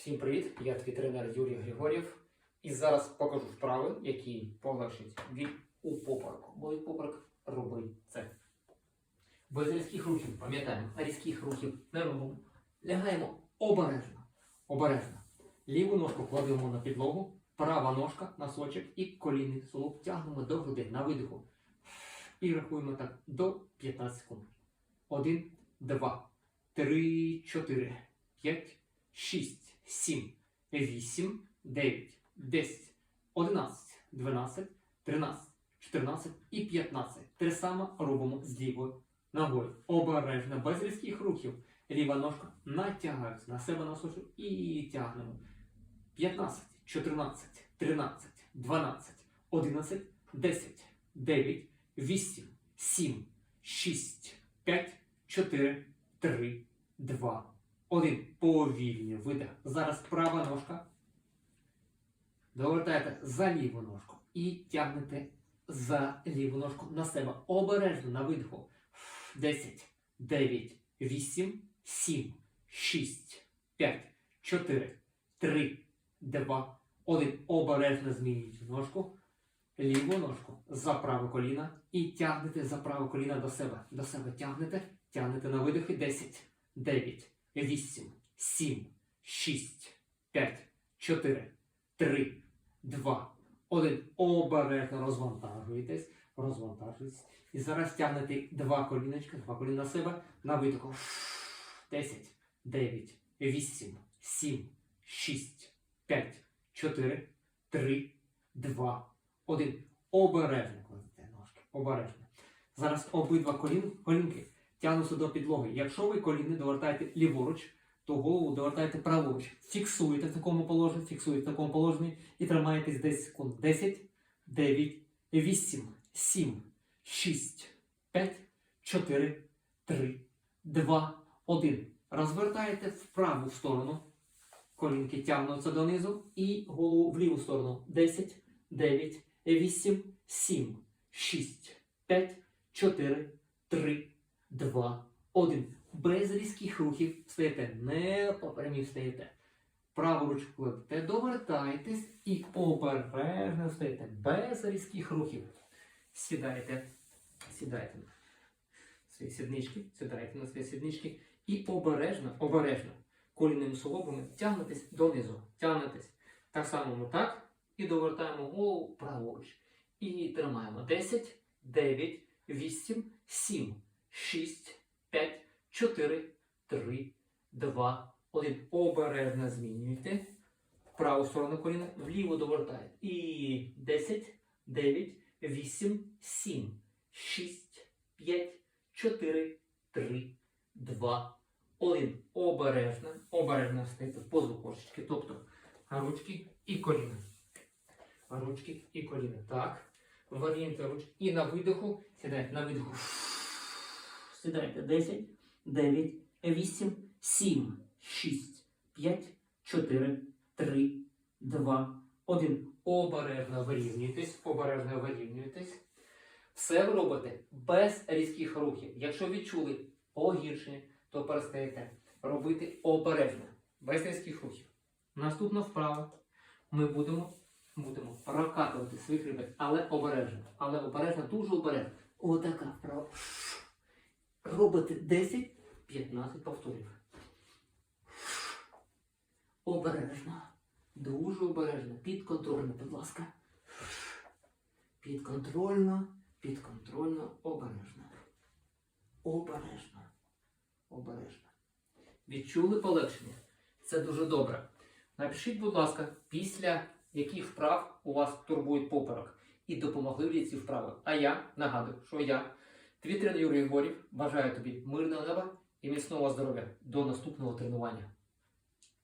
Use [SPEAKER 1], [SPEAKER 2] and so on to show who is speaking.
[SPEAKER 1] Всім привіт! Я твій тренер Юрій Григорєв. І зараз покажу вправи, які полегшать біль у попереку. Болить поперек, роби це. Без різких рухів, пам'ятаємо, різких рухів не робимо. Лягаємо обережно. Обережно. Ліву ножку кладемо на підлогу, права ножка, носочок і колінний солоб тягнемо до груди на видиху. І рахуємо так до 15 секунд. 1, 2, 3, 4, 5, 6, 7, 8, 9, 10, 11, 12, 13, 14 і 15. Те саме робимо з лівою ногою. Обережно, без різких рухів. Ліва ножка натягається на себе носочок і тягнемо. 15, 14, 13, 12, 11, 10, 9, 8, 7, 6, 5, 4, 3, 2, 1. Повільні видих. Зараз права ножка. Довертаєте за ліву ножку і тягнете за ліву ножку на себе. Обережно на видиху. 10, 9, 8, 7, 6, 5, 4, 3, 2, 1. Обережно змінюйте ножку. Ліву ножку за праве коліно і тягнете за праве коліно до себе. До себе тягнете, тягнете на видихи 10, 9, 8, 7, 6, 5, 4, 3, 2, 1. Обережно розвантажуєтесь, розвантажуєтесь. І зараз тягнете два коліночка, два коліна на себе на видиху. 10, 9, 8, 7, 6, 5, 4, 3, 2, 1. Обережно кладете ножки. Обережно. Зараз обидва колін, колінки тягнуться до підлоги. Якщо ви коліни довертаєте ліворуч, то голову довертаєте праворуч. Фіксуєте в такому положенні, фіксуєте в такому положенні і тримаєтесь 10 секунд. 10, 9, 8, 7, 6, 5, 4, 3, 2, 1. Розвертаєте в праву сторону. Колінки тягнуться донизу і голову в ліву сторону. 10, 9, 8, 7, 6, 5, 4, 3, 2, 1. Без різких рухів стаєте. Не по прямій стаєте. Праворуч кладете, довертаєтесь і обережно стаєте. Без різких рухів. Сідаєте. Сідаєте на свої сіднички, сідаєте на свої сіднички і обережно, обережно колінними суглобами тягнетесь донизу. Тягнетесь. Так само ми так. І довертаємо голову праворуч. І тримаємо 10, 9, 8, 7, 6, 5, 4, 3, 2, 1. Обережно змінюйте. В праву сторону коліна, вліво довертаєте. І 10, 9, 8, 7, 6, 5, 4, 3, 2, 1. Обережно, обережно встаєте в позу кошечки. Тобто ручки і коліна. Ручки і коліна. Так. Варієнти ручки. І на видиху. Сідайте на видиху. Сідайте. 10, 9, 8, 7, 6, 5, 4, 3, 2, 1. Обережно вирівнюйтесь. Обережно вирівнюйтесь. Все ви робите без різких рухів. Якщо відчули погіршення, то перестаєте робити обережно, без різких рухів. Наступна вправа. Ми будемо будемо прокатувати свій хребет, але обережно. Але обережно, дуже обережно. Отака вправа. Робите 10-15 повторів. Обережно. Дуже обережно. Підконтрольно, будь ласка. Підконтрольно, підконтрольно, обережно. Обережно. Обережно. Відчули полегшення? Це дуже добре. Напишіть, будь ласка, після яких вправ у вас турбує поперек і допомогли ли ці вправи. А я нагадую, що я, твій Юрій Горів, бажаю тобі мирного неба і міцного здоров'я. До наступного тренування.